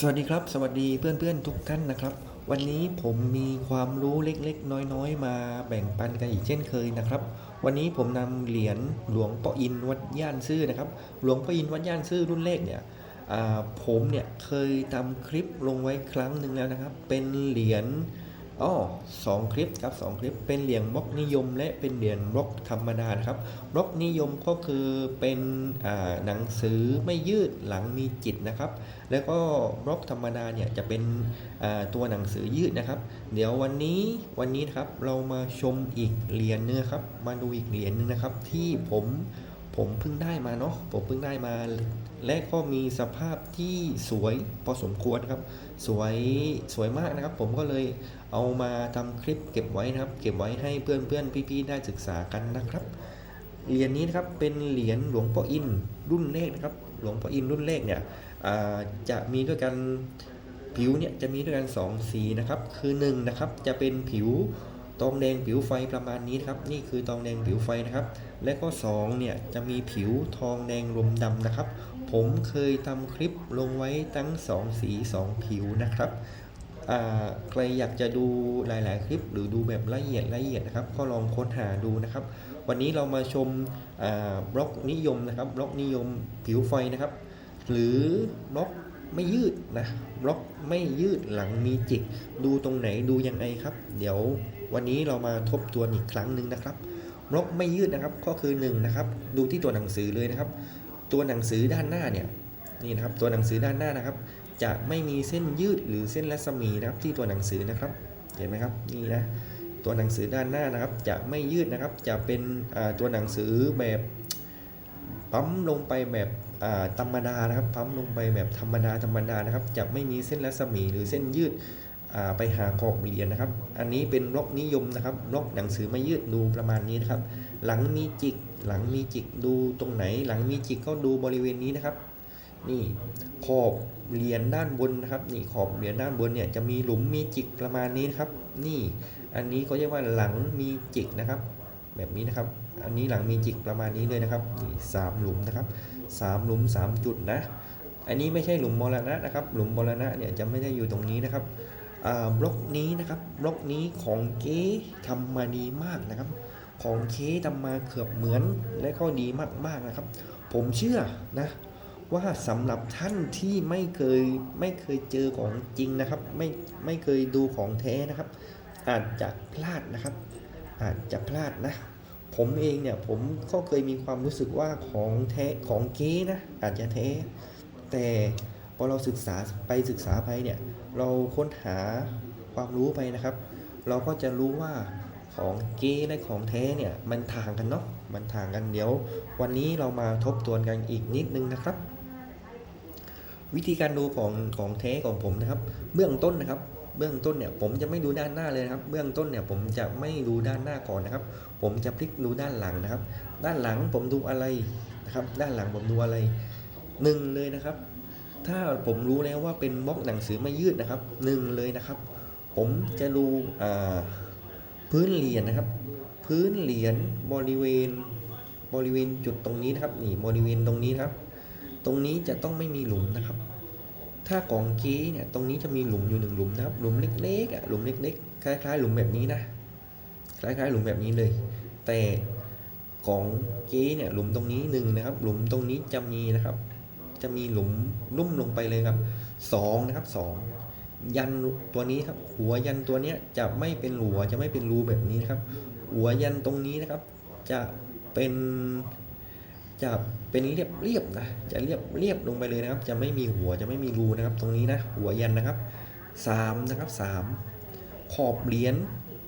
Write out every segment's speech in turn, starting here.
สวัสดีครับ สวัสดีเพื่อนๆทุกท่านนะครับ วันนี้ผมมีความรู้เล็กๆ น้อยๆ มาแบ่งปันกันอีกเช่นเคยนะครับ วันนี้ผมนำเหรียญหลวงพ่ออินวัดย่านซื่อนะครับ หลวงพ่ออินวัดย่านซื่อรุ่นเลขเนี่ยผมเนี่ยเคยทำคลิปลงไว้ครั้งหนึ่งแล้วนะครับ เป็นเหรียญ อ๋อสองคลิปครับสองคลิปเป็นเหรียญบล็อกนิยม และเป็นเหรียญบล็อกธรรมดานะครับบล็อกนิยมก็คือเป็นหนังสือไม่ยืดหลังมีจิตนะครับ แล้วก็บล็อกธรรมดาเนี่ยจะเป็นตัวหนังสือยืดนะครับ เดี๋ยววันนี้วันนี้ครับเรามาชมอีกเหรียญนึงครับ มาดูอีกเหรียญนึงนะครับ ที่ผมผมเพิ่งได้มาเนาะผมเพิ่งได้มา และก็มีสภาพที่สวยพอสมควรครับ สวยสวยมากนะครับ ผมก็เลยเอามาทำคลิปเก็บไว้นะครับ เก็บไว้ให้เพื่อนเพื่อนๆพี่ๆได้ศึกษากันนะครับเหรียญนี้นะครับเป็นเหรียญหลวงพ่ออินรุ่นเลขนะครับ หลวงพ่ออินรุ่นเลขเนี่ยจะมีด้วยกันผิวเนี่ยจะมีด้วยกันสองสีนะครับ คือหนึ่งนะครับจะเป็นผิวตองแดงผิวไฟประมาณนี้นครับ นี่คือตองแดงผิวไฟนะครับ และก็สองเนี่ยจะมีผิวทองแดงลมดำนะครับ ผมเคยทำคลิปลงไว้ทั้งสองสีสองผิวนะครับ ใครอยากจะดูหลายๆ คลิป หรือดูแบบละเอียดละเอียดนะครับ ก็ลองค้นหาดูนะครับ วันนี้เรามาชมบล็อกนิยมนะครับบล็อกนิยมผิวไฟนะครับ หรือบล็อกไม่ยืดนะบล็อกไม่ยืดหลังมีจิก ดูตรงไหนดูยังไงครับ เดี๋ยววันนี้เรามาทบทวนอีกครั้งหนึ่งนะครับบล็อกไม่ยืดนะครับก็คือหนึ่งนะครับดูที่ตัวหนังสือเลยนะครับ ตัวหนังสือด้านหน้าเนี่ยนี่นะครับตัวหนังสือด้านหน้านะครับ จะไม่มีเส้นยืดหรือเส้นรัศมีนะครับที่ตัวหนังสือนะครับเห็นไหมครับนี่นะตัวหนังสือด้านหน้านะครับ จะไม่ยืดนะครับจะเป็นตัวหนังสือแบบปั๊มลงไปแบบธรรมดานะครับปั๊มลงไปแบบธรรมดาธรรมดานะครับ จะไม่มีเส้นรัศมีหรือเส้นยืด ไปหาขอบเหรียญนะครับ อันนี้เป็นล็อกนิยมนะครับล็อกหนังสือไม่ยืดดูประมาณนี้นะครับ หลังมีจิก หลังมีจิกดูตรงไหน หลังมีจิกก็ดูบริเวณนี้นะครับ นี่ขอบเหรียญด้านบนนะครับ นี่ขอบเหรียญด้านบนเนี่ยจะมีหลุมมีจิกประมาณนี้นะครับ นี่ อันนี้เขาเรียกว่าหลังมีจิกนะครับ แบบนี้นะครับ อันนี้หลังมีจิกประมาณนี้เลยนะครับ นี่สามหลุมนะครับสามหลุมสามจุดนะ อันนี้ไม่ใช่หลุมมรณะนะครับ หลุมมรณะเนี่ยจะไม่ได้อยู่ตรงนี้นะครับ บล็อกนี้นะครับบล็อกนี้ของเก๊ทำมาดีมากนะครับ ของเค้ทำมาเกือบเหมือนและก็ดีมากๆนะครับ ผมเชื่อนะว่าสำหรับท่านที่ไม่เคยไม่เคยเจอของจริงนะครับ ไม่ไม่เคยดูของแท้นะครับ อาจจะพลาดนะครับ อาจจะพลาดนะ ผมเองเนี่ยผมก็เคยมีความรู้สึกว่าของแท้ของเก๊นะอาจจะแท้แต่ พอเราศึกษาไปศึกษาไปเนี่ยเราค้นหาความรู้ไปนะครับ เราก็จะรู้ว่าของเก๊และของแท้เนี่ยมันต่างกันเนาะมันต่างกันเดี๋ยว วันนี้เรามาทบทวนกันอีกนิดนึงนะครับ วิธีการดูของของแท้ของผมนะครับ เบื้องต้นนะครับ เบื้องต้นเนี่ยผมจะไม่ดูด้านหน้าเลยนะครับ เบื้องต้นเนี่ยผมจะไม่ดูด้านหน้าก่อนนะครับ ผมจะพลิกดูด้านหลังนะครับ ด้านหลังผมดูอะไรนะครับ ด้านหลังผมดูอะไรหนึ่งเลยนะครับ ถ้าผมรู้แล้วว่าเป็นบล็อกหนังสือไม่ยืดนะครับหนึ่งเลยนะครับ ผมจะดูพื้นเหรียญนะครับ พื้นเหรียญบริเวณบริเวณจุดตรงนี้นะครับนี่บริเวณตรงนี้นะครับ ตรงนี้จะต้องไม่มีหลุมนะครับ ถ้ากองเก๊เนี่ยตรงนี้จะมีหลุมอยู่หนึ่งหลุมนะครับ หลุมเล็กๆอะหลุมเล็กๆคล้าย ๆ หลุมแบบนี้นะคล้ายๆ หลุมแบบนี้เลย แต่ของเก๊เนี่ยหลุมตรงนี้หนึ่งนะครับ หลุมตรงนี้จะมีนะครับ จะมีหลุมลุ่มลงไปเลยครับสองนะครับสองยันตัวนี้ครับ หัวยันตัวเนี้ยจะไม่เป็นหัวจะไม่เป็นรูแบบนี้นะครับ หัวยันตรงนี้นะครับ จะเป็นจะเป็นเรียบเรียบๆนะจะเรียบเรียบลงไปเลยนะครับ จะไม่มีหัวจะไม่มีรูนะครับ ตรงนี้นะหัวยันนะครับสามนะครับสามขอบเหรียญ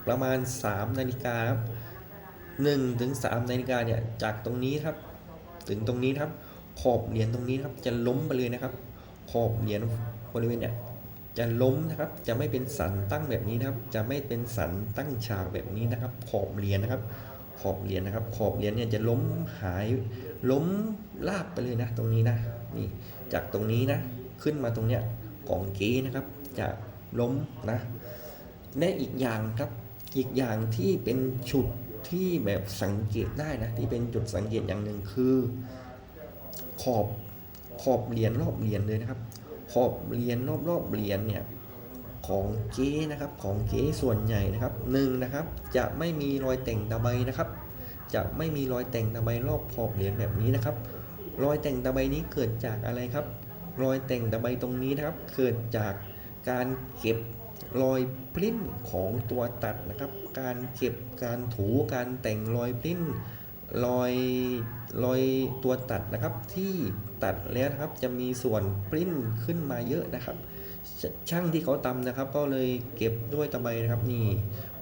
ประมาณสามนาฬิกาครับหนึ่งถึงสามนาฬิกาเนี่ยจากตรงนี้ครับ ถึงตรงนี้ครับ ขอบเหรียญตรงนี้นะครับจะล้มไปเลยนะครับ ขอบเหรียญบริเวณเนี่ยจะล้มนะครับ จะไม่เป็นสันตั้งแบบนี้นะครับ จะไม่เป็นสันตั้งฉากแบบนี้นะครับ ขอบเหรียญนะครับ ขอบเหรียญนะครับ ขอบเหรียญเนี่ยจะล้มหาย ล้มลาบไปเลยนะ ตรงนี้นะ นี่ จากตรงนี้นะ ขึ้นมาตรงเนี้ยกองเกนะครับ จะล้มนะและอีกอย่างครับ อีกอย่างที่เป็นจุดที่แบบสังเกตได้นะ ที่เป็นจุดสังเกตอย่างหนึ่งคือ อบขอบเหรียญรอบเหรียญเลยนะครับ ขอบเหรียญรอบๆเหรียญเนี่ยของเก๊นะครับของเก๊ส่วนใหญ่นะครับหนึ่งนะครับ จะไม่มีรอยแต่งตะไบนะครับ จะไม่มีรอยแต่งตะไบรอบขอบเหรียญแบบนี้นะครับ รอยแต่งตะไบนี้เกิดจากอะไรครับ รอยแต่งตะไบตรงนี้นะครับ เกิดจากการเก็บรอยปริ้นของตัวตัดนะครับ การเก็บการถูการแต่งรอยปริ้น รอยรอยตัวตัดนะครับที่ตัดแล้วครับจะมีส่วนปริ้นขึ้นมาเยอะนะครับชช่างที่เขาตำนะครับ ก็เลยเก็บด้วยตะไบนะครับนี่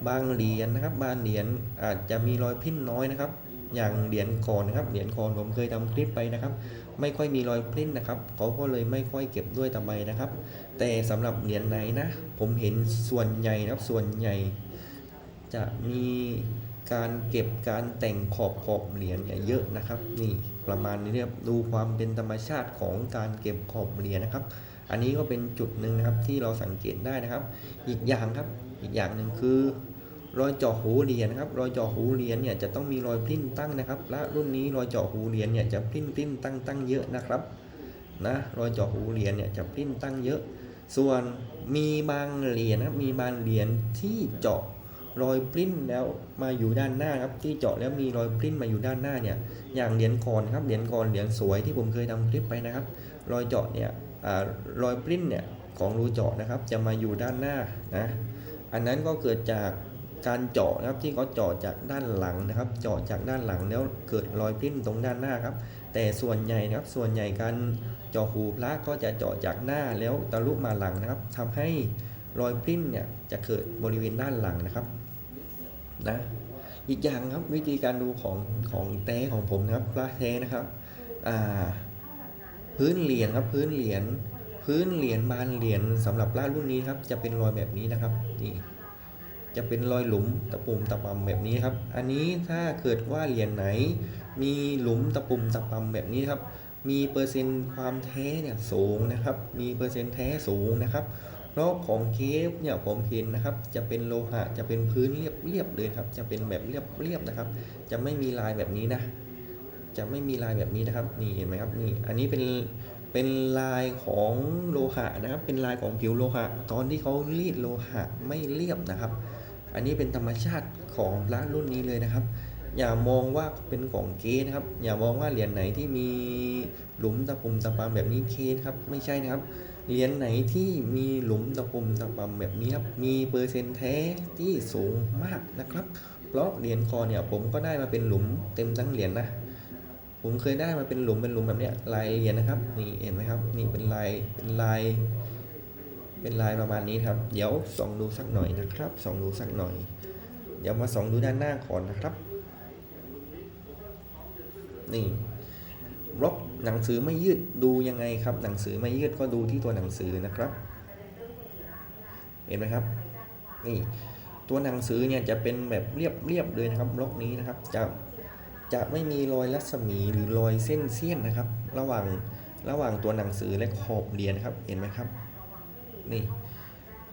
บางเหรียญนะครับ บางเหรียญอาจจะมีรอยปริ้นน้อยนะครับ อย่างเหรียญก่อนนะครับเหรียญก่อนผมเคยทำคลิปไปนะครับ ไม่ค่อยมีรอยปริ้นนะครับเขาก็เลยไม่ค่อยเก็บด้วยตะไบนะครับ แต่สำหรับเหรียญไหนนะ ผมเห็นส่วนใหญ่นะครับส่วนใหญ่ จะมี การเก็บการแต่งขอบขอบเหรียญเนี่ยเยอะนะครับ นี่ประมาณนี้ครับดูความเป็นธรรมชาติของการเก็บขอบเหรียญนะครับ อันนี้ก็เป็นจุดหนึ่งนะครับที่เราสังเกตได้นะครับ อีกอย่างครับอีกอย่างหนึ่งคือรอยเจาะหูเหรียญนะครับรอยเจาะหูเหรียญเนี่ยจะต้องมีรอยพลิ้นตั้งนะครับ และรุ่นนี้รอยเจาะหูเหรียญเนี่ยจะพลิ้นพลิ้นตั้งตั้งเยอะนะครับนะรอยเจาะหูเหรียญเนี่ยจะพลิ้นตั้งเยอะ ส่วนมีบางเหรียญนะครับมีบางเหรียญที่เจาะ รอยปริ้นแล้วมาอยู่ด้านหน้าครับที่เจาะแล้วมีรอยปริ้นมาอยู่ด้านหน้าเนี่ยอย่างเหรียญก่อนครับเหรียญก่อนเหรียญสวยที่ผมเคยทำคลิปไปนะครับ รอยเจาะเนี่ยอรอยปริ้นเนี่ยของรูเจาะนะครับจะมาอยู่ด้านหน้านะอันนั้นก็เกิดจากการเจาะนะครับที่เขาเจาะจากด้านหลังนะครับ เจาะจากด้านหลังแล้วเกิดรอยปริ้นตรงด้านหน้าครับ แต่ส่วนใหญ่นะครับส่วนใหญ่การเจาะหูพระก็จะเจาะจากหน้าแล้วทะลุมาหลังนะครับทำให้รอยปริ้นเนี่ยจะเกิดบริเวณด้านหลังนะครับ นะ อีกอย่างครับวิธีการดูของของแท้ของผมนะครับพระแท้นะครับอ่าพื้นเหรียญครับพื้นเหรียญพื้นเหรียญบานเหรียญสำหรับพระรุ่นนี้ครับ จะเป็นรอยแบบนี้นะครับนี่จะเป็นรอยหลุมตะปุ่มตะปำแบบนี้ครับ อันนี้ถ้าเกิดว่าเหรียญไหน มีหลุมตะปุ่มตะปำแบบนี้ครับ มีเปอร์เซ็นต์ความแท้เนี่ยสูงนะครับ มีเปอร์เซ็นต์แท้สูงนะครับ เพราะของเคฟเนี่ยผมเห็นนะครับ จะเป็นโลหะจะเป็นพื้นเรียบเรียบเลยครับ จะเป็นแบบเรียบเรียบนะครับ จะไม่มีลายแบบนี้นะ จะไม่มีลายแบบนี้นะครับ นี่เห็นไหมครับนี่อันนี้เป็นเป็นลายของโลหะนะครับ เป็นลายของผิวโลหะ ตอนที่เขารีดโลหะไม่เรียบนะครับ อันนี้เป็นธรรมชาติของพระรุ่นนี้เลยนะครับ อย่ามองว่าเป็นของเกนะครับ อย่ามองว่าเหรียญไหนที่มีหลุมตะปุ่มตะปามแบบนี้เกนะครับ ไม่ใช่นะครับ เหรียญไหนที่มีหลุมตะปุ่มตะปาแบบนี้ครับ มีเปอร์เซ็นต์แท้ที่สูงมากนะครับ เพราะเหรียญคอเนี่ยผมก็ได้มาเป็นหลุมเต็มทั้งเหรียญนะผมเคยได้มาเป็นหลุมเป็นหลุมแบบเนี้ยลายเหรียญนะครับ นี่เห็นไหมครับ นี่เป็นลายเป็นลาย เป็นลายประมาณนี้ครับ เดี๋ยวส่องดูสักหน่อยนะครับส่องดูสักหน่อย เดี๋ยวมาส่องดูด้านหน้าก่อนนะครับ นี่บล็อก หนังสือไม่ยืดดูยังไงครับ หนังสือไม่ยืดก็ดูที่ตัวหนังสือนะครับ เห็นไหมครับ นี่ตัวหนังสือเนี่ยจะเป็นแบบเรียบเรียบเลยนะครับบล็อกนี้นะครับ จะจะไม่มีรอยรัศมีหรือรอยเส้นเสี้ยนนะครับ ระหว่างระหว่างตัวหนังสือและขอบเหรียญนะครับ เห็นไหมครับ นี่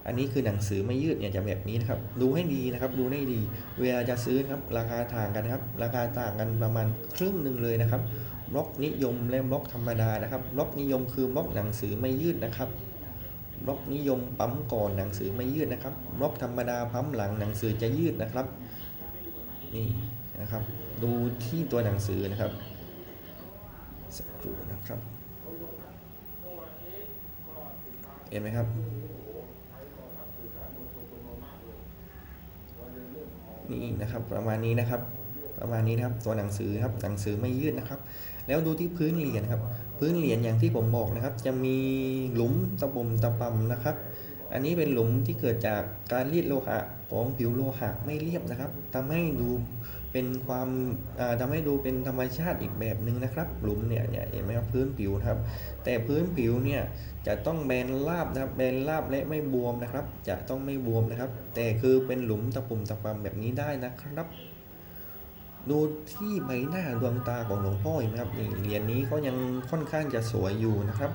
อันนี้คือหนังสือไม่ยืดเนี่ยจะแบบนี้นะครับ ดูให้ดีนะครับ ดูให้ดี เวลาจะซื้อครับ ราคาต่างกันนะครับ ราคาต่างกันประมาณครึ่งหนึ่งเลยนะครับ บล็อกนิยมและบล็อกธรรมดานะครับ บล็อกนิยมคือบล็อกหนังสือไม่ยืดนะครับ บล็อกนิยมปั๊มก่อนหนังสือไม่ยืดนะครับ บล็อกธรรมดาปั๊มหลังหนังสือจะยืดนะครับ นี่นะครับ ดูที่ตัวหนังสือนะครับ สักครู่นะครับ เห็นไหมครับ นี่นะครับ ประมาณนี้นะครับ ประมาณนี้นะครับตัวหนังสือครับหนังสือไม่ยืดนะครับ แล้วดูที่พื้นเหรียญครับ พื้นเหรียญอย่างที่ผมบอกนะครับ จะมีหลุมตะบุ่มตะปำนะครับ อันนี้เป็นหลุมที่เกิดจากการรีดโลหะของผิวโลหะไม่เรียบนะครับทำให้ดู เป็นความอ่าทำให้ดูเป็นธรรมชาติอีกแบบหนึ่งนะครับ หลุมเนี่ยเนี่ยเห็นไหมครับพื้นผิวครับ แต่พื้นผิวเนี่ยจะต้องแบนราบนะครับแบนราบและไม่บวมนะครับ จะต้องไม่บวมนะครับ แต่คือเป็นหลุมตะปุ่มตะปำแบบนี้ได้นะครับ ดูที่ใบหน้าดวงตาของหลวงพ่อเห็นไหมครับนี่เหรียญนี้ก็ยังค่อนข้างจะสวยอยู่นะครับ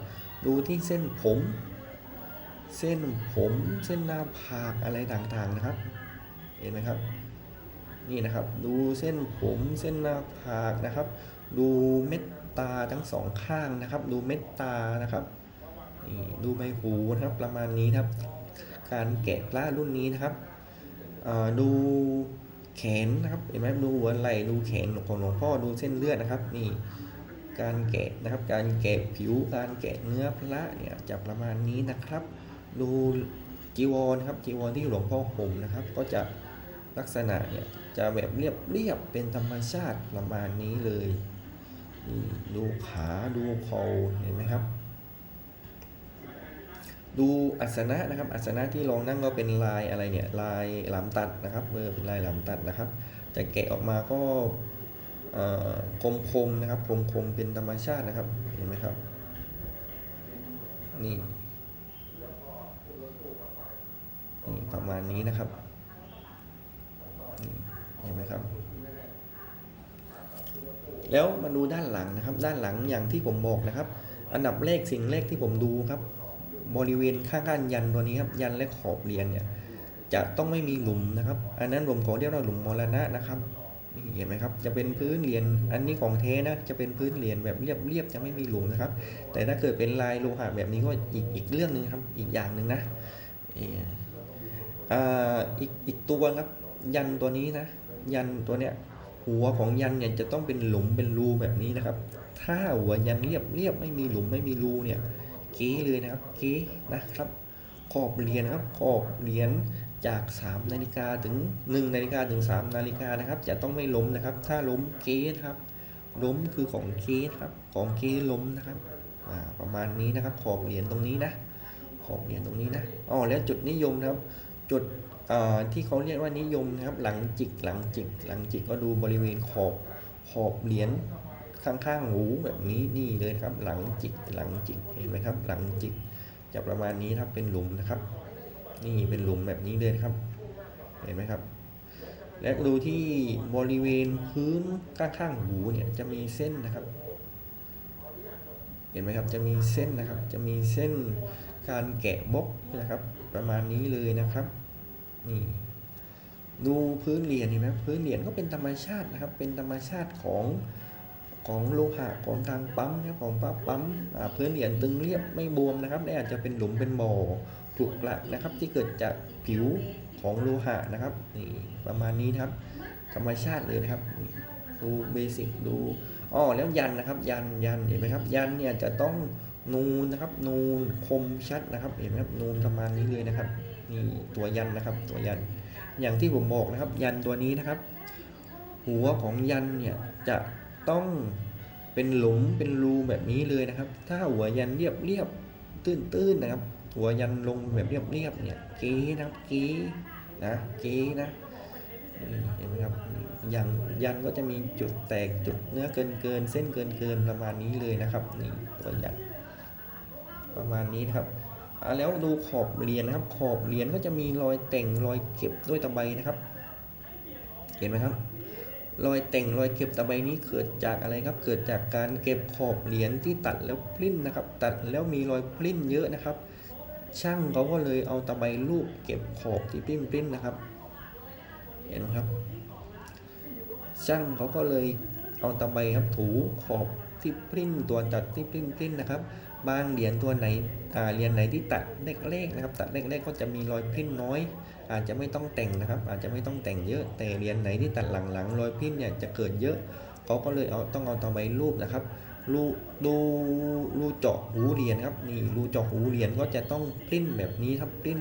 ดูที่เส้นผม เส้นผม เส้นหน้าผากอะไรต่างๆนะครับ เห็นไหมครับ นี่นะครับ ดูเส้นผมเส้นหน้าผากนะครับ ดูเม็ดตาทั้งสองข้างนะครับ ดูเม็ดตานะครับนี่ดูใบหูนะครับประมาณนี้ครับ การแกะพระรุ่นนี้นะครับดูแขนนะครับเห็นไหมดูหัวไหล่ดูแขนของหลวงพ่อดูเส้นเลือดนะครับนี่การแกะนะครับ การแกะผิวการแกะเนื้อพระเนี่ยจะประมาณนี้นะครับ ดูจีวรครับจีวรที่หลวงพ่อห่มนะครับ ก็จะ ลักษณะเนี่ยจะแบบเรียบเรียบเป็นธรรมชาติประมาณนี้เลยนี่ดูขาดูเข่าเห็นไหมครับ ดูอัสนะนะครับอัสนะที่รองนั่งก็เป็นลายอะไรเนี่ยลายหลามตัดนะครับเออเป็นลายหลามตัดนะครับจะแกะออกมาก็คมคมๆนะครับคมคมๆเป็นธรรมชาตินะครับเห็นไหมครับนี่ประมาณนี้นะครับ นไหมครับ แล้วมาดูด้านหลังนะครับ ด้านหลังอย่างที่ผมบอกนะครับ อันดับแรกสิ่งแรกที่ผมดูครับ บริเวณข้างๆยันตัวนี้ครับ ยันและขอบเหรียญเนี่ย จะต้องไม่มีหลุมนะครับ อันนั้นผมขอเรียกว่าหลุมมรณะนะครับนี่เห็นไหมครับ จะเป็นพื้นเหรียญ อันนี้ของเทนะ จะเป็นพื้นเหรียญแบบเรียบๆ จะไม่มีหลุมนะครับ แต่ถ้าเกิดเป็นลายโลหะแบบนี้ก็อีกอีกเรื่องหนึ่งครับ อีกอย่างหนึ่งนะอออ่าอีกอีกตัวครับ ยันตัวนี้นะ ยันตัวเนี้ยหัวของยันเนี่ยจะต้องเป็นหลุมเป็นรูแบบนี้นะครับ ถ้าหัวยันเรียบเรียบไม่มีหลุมไม่มีรูเนี่ยเก๋เลยนะครับเก๋นะครับขอบเหรียญครับขอบเหรียญจาก3นาฬิกาถึง1นาฬิกาถึง3นาฬิกานะครับ จะต้องไม่ล้มนะครับ ถ้าล้มเก๊นะครับ ล้มคือของเก๊ครับ ของเก๊ล้มนะครับประมาณนี้นะครับ ขอบเหรียญตรงนี้นะ ขอบเหรียญตรงนี้นะอ๋อแล้วจุดนิยมนะครับ จุดที่เขาเรียกว่านิยมนะครับหลังจิกหลังจิกหลังจิกก็ดูบริเวณขอบขอบเหรียญข้างๆหูแบบนี้นี่เลยนะครับหลังจิกหลังจิกเห็นไหมครับ หลังจิกจะประมาณนี้ครับเป็นหลุมนะครับ นี่เป็นหลุมแบบนี้เลยครับ เห็นไหมครับ และดูที่บริเวณพื้นข้างๆหูเนี่ยจะมีเส้นนะครับ เห็นไหมครับจะมีเส้นนะครับ จะมีเส้น การแกะบล็อกนะครับ ประมาณนี้เลยนะครับนี่ดูพื้นเหรียญเห็นไหมพื้นเหรียญก็เป็นธรรมชาตินะครับ เป็นธรรมชาติของของโลหะของทางปั๊มนะของปั๊มปั๊มพื้นเหรียญตึงเรียบไม่บวมนะครับและอาจจะเป็นหลุมเป็นบ่อถูกละนะครับ ที่เกิดจากผิวของโลหะนะครับนี่ประมาณนี้นะครับ ธรรมชาติเลยนะครับ ดูเบสิกดูอ๋อแล้วยันนะครับ ยันยันเห็นไหมครับ ยันเนี่ยจะต้อง นูนนะครับ นูนคมชัดนะครับ เห็นไหมครับ นูนประมาณนี้เลยนะครับ นี่ตัวยันนะครับ ตัวยัน อย่างที่ผมบอกนะครับ ยันตัวนี้นะครับ หัวของยันเนี่ยจะต้องเป็นหลุมเป็นรูแบบนี้เลยนะครับ ถ้าหัวยันเรียบเรียบตื้นตื้นๆนะครับ หัวยันลงแบบเรียบเรียบเนี่ยเก๋นะครับเก๋นะเก๋นะนี่เห็นไหมครับยันยันก็จะมีจุดแตกจุดเนื้อเกินเกินเส้นเกินเกินประมาณนี้เลยนะครับนี่ตัวยัน ประมาณนี้ครับแล้วดูขอบเหรียญนะครับ ขอบเหรียญก็จะมีรอยแต่งรอยเก็บด้วยตะไบนะครับ เห็นไหมครับ รอยแต่งรอยเก็บตะไบนี้เกิดจากอะไรครับ เกิดจากการเก็บขอบเหรียญที่ตัดแล้วพลิ้นนะครับ ตัดแล้วมีรอยพลิ้นเยอะนะครับ ช่างเขาก็เลยเอาตะไบรูปเก็บขอบที่พลิ้นพลิ้นนะครับ เห็นไหมครับ ช่างเขาก็เลยเอาตะไบครับถูขอบที่พลิ้นตัวตัดที่พลิ้นพลิ้นนะครับ บางเหรียญตัวไหนเหรียญไหนที่ตัดเล็กๆนะครับ ตัดเล็กๆก็จะมีรอยพิ้นน้อย อาจจะไม่ต้องแต่งนะครับ อาจจะไม่ต้องแต่งเยอะ แต่เหรียญไหนที่ตัดหลังๆรอยพิ้นเนี่ยจะเกิดเยอะเขาก็เลยเอาต้องเอาตะไบรูปนะครับรูดูรูเจาะหูเหรียญครับนี่รูเจาะหูเหรียญก็จะต้องปลิ้นแบบนี้ครับปลิ้น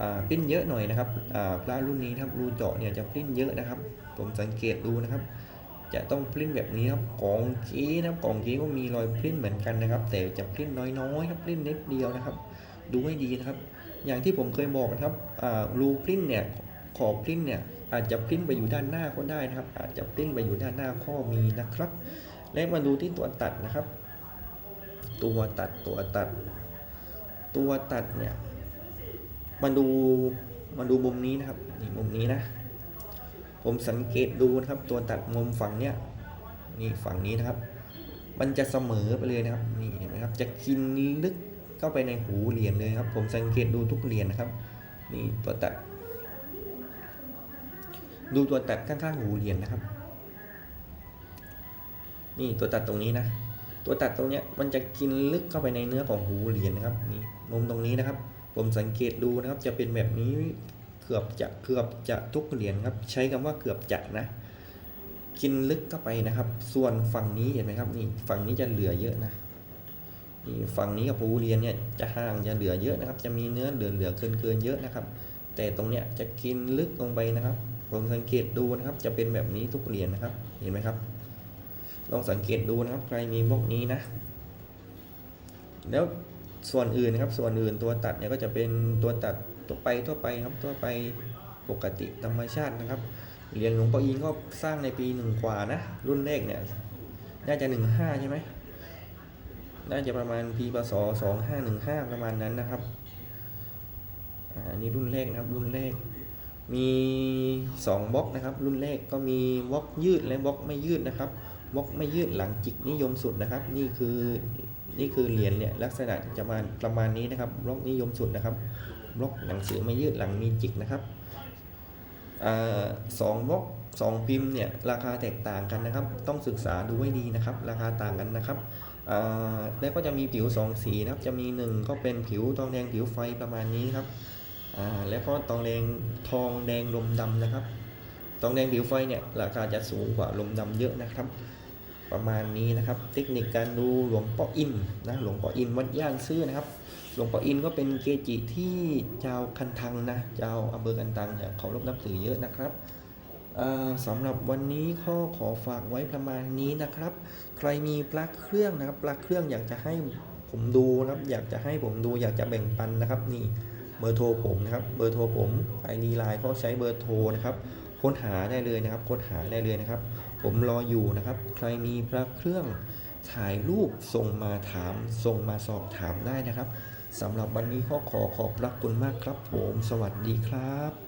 อ่าปลิ้นเยอะหน่อยนะครับอ่าพระรุ่นนี้ครับรูเจาะเนี่ยจะปิ้นเยอะนะครับ ผมสังเกตดูนะครับ จะต้องปลิ้นแบบนี้ครับของเกี้นะครับของเกี้ก็มีรอยปลิ้นเหมือนกันนะครับ แต่จะปลิ้นน้อยๆครับปลิ้นนิดเดียวนะครับ ดูให้ดีนะครับ อย่างที่ผมเคยบอกนะครับอ่ารูปลิ้นเนี่ยขอบปลิ้นเนี่ยอาจจะปลิ้นไปอยู่ด้านหน้าก็ได้นะครับ อาจจะปลิ้นไปอยู่ด้านหน้าข้อมีนะครับ และมาดูที่ตัวตัดนะครับ ตัวตัดตัวตัด ตัวตัดเนี่ยมาดูมาดูมุมนี้นะครับนี่มุมนี้นะ ผมสังเกตดูนะครับ ตัวตัดมุมฝั่งเนี้ยนี่ฝั่งนี้นะครับ มันจะเสมอไปเลยนะครับนี่เห็นไหมครับ จะกินลึกเข้าไปในหูเหรียญเลยครับ ผมสังเกตดูทุกเหรียญนะครับ นี่ตัวตัด ดูตัวตัดข้างๆหูเหรียญนะครับ นี่ตัวตัดตรงนี้นะตัวตัดตรงเนี้ยมันจะกินลึกเข้าไปในเนื้อของหูเหรียญนะครับนี่มุมตรงนี้นะครับ ผมสังเกตดูนะครับ จะเป็นแบบนี้ เกือบจะเกือบจะทุกเหรียญครับ ใช้คำว่าเกือบจะนะ กินลึกเข้าไปนะครับ ส่วนฝั่งนี้เห็นไหมครับนี่ฝั่งนี้จะเหลือเยอะนะนี่ฝั่งนี้กับหูเหรียญเนี่ยจะห่างจะเหลือเยอะนะครับ จะมีเนื้อเหลือเหลือเกินเกินเยอะนะครับ แต่ตรงเนี้ยจะกินลึกลงไปนะครับผมสังเกตดูนะครับ จะเป็นแบบนี้ทุกเหรียญนะครับ เห็นไหมครับ ลองสังเกตดูนะครับ ใครมีบล็อกนี้นะ แล้วส่วนอื่นนะครับ ส่วนอื่นตัวตัดเนี่ยก็จะเป็นตัวตัด ตัวไปทั่วไปครับทั่วไปปกติธรรมชาตินะครับเหรียญหลวงพ่ออินก็สร้างในปีหนึ่งกว่านะ รุ่นแรกเนี่ยน่าจะหนึ่งห้าใช่ไหมน่าจะประมาณปีพศสองห้าหนึ่งห้าประมาณนั้นนะครับอ่าอันนี้รุ่นแรกนะครับรุ่นแรก มีสองบล็อกนะครับ รุ่นแรกก็มีบล็อกยืดและบล็อกไม่ยืดนะครับบล็อกไม่ยืดหลังจิกนิยมสุดนะครับ นี่คือนี่คือเหรียญเนี่ยลักษณะจะมาประมาณนี้นะครับบล็อกนิยมสุดนะครับ บล็อกหนังสือไม่ยืดหลังมีจิกนะครับอสองบล็อกสองพิมพ์เนี่ยราคาแตกต่างกันนะครับ ต้องศึกษาดูให้ดีนะครับ ราคาต่างกันนะครับแล้วก็จะมีผิวสองสีนะครับ จะมีหนึ่งก็เป็นผิวทองแดงผิวไฟประมาณนี้ครับแล้วก็ทองแดงทองแดงลมดำนะครับทองแดงผิวไฟเนี่ยราคาจะสูงกว่าลมดำเยอะนะครับ ประมาณนี้นะครับ เทคนิคการดูหลวงพ่ออินนะหลวงพ่ออินวัดย่านซื่อนะครับ หลวงพ่ออินก็เป็นเกจิที่ชาวคันทังนะชาวอำเภอกันตังเนี่ยเคารพนับถือเยอะนะครับสำหรับวันนี้ข้อขอฝากไว้ประมาณนี้นะครับ ใครมีปลั๊กเครื่องนะครับปลั๊กเครื่องอยากจะให้ผมดูนะครับ อยากจะให้ผมดูอยากจะแบ่งปันนะครับนี่เบอร์โทรผมนะครับเบอร์โทรผมไอดีไลน์ก็ใช้เบอร์โทรนะครับค้นหาได้เลยนะครับ ค้นหาได้เลยนะครับ ผมรออยู่นะครับ ใครมีพระเครื่องถ่ายรูปส่งมาถาม ส่งมาสอบถามได้นะครับ สำหรับวันนี้ก็ขอขอบพระคุณมากครับผม สวัสดีครับ